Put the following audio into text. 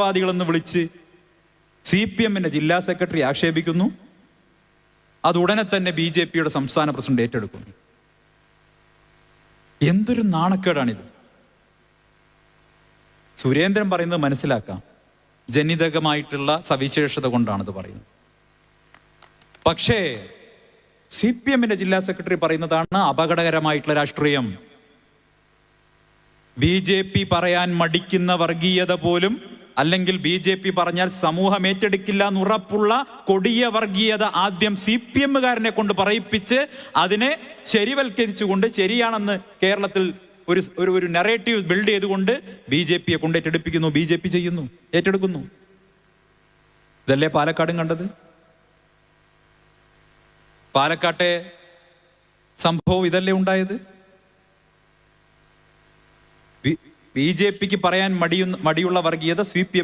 വാദികളെന്ന് വിളിച്ച് C P എമ്മിന്റെ ജില്ലാ സെക്രട്ടറി ആക്ഷേപിക്കുന്നു. അത് ഉടനെ തന്നെ ബി ജെ പിയുടെ സംസ്ഥാന പ്രസിഡന്റ് ഏറ്റെടുക്കുന്നു. എന്തൊരു നാണക്കേടാണിത്. സുരേന്ദ്രൻ പറയുന്നത് മനസ്സിലാക്കാം. ജനിതകമായിട്ടുള്ള സവിശേഷത കൊണ്ടാണിത് പറയുന്നത്. പക്ഷേ സി പി എമ്മിന്റെ ജില്ലാ സെക്രട്ടറി പറയുന്നതാണ് അപകടകരമായിട്ടുള്ള രാഷ്ട്രീയം. ബി ജെ പി പറയാൻ മടിക്കുന്ന വർഗീയത പോലും അല്ലെങ്കിൽ ബി ജെ പി പറഞ്ഞാൽ സമൂഹം ഏറ്റെടുക്കില്ല എന്ന് ഉറപ്പുള്ള കൊടിയ വർഗീയത ആദ്യം സി പി എമ്മുകാരനെ കൊണ്ട് പറയിപ്പിച്ച് അതിനെ ശരിവൽക്കരിച്ചുകൊണ്ട് ശരിയാണെന്ന് കേരളത്തിൽ ഒരു ഒരു ഒരു നെറേറ്റീവ് ബിൽഡ് ചെയ്തുകൊണ്ട് ബി ജെ പിയെ കൊണ്ട് ഏറ്റെടുപ്പിക്കുന്നു. ബി ജെ പി ചെയ്യുന്നു. ഏറ്റെടുക്കുന്നു. ഇതല്ലേ പാലക്കാടും കണ്ടത്? പാലക്കാട്ടെ സംഭവം ഇതല്ലേ ഉണ്ടായത്? ബി ജെ പിക്ക് പറയാൻ മടിയുന്ന മടിയുള്ള വർഗീയത സി പി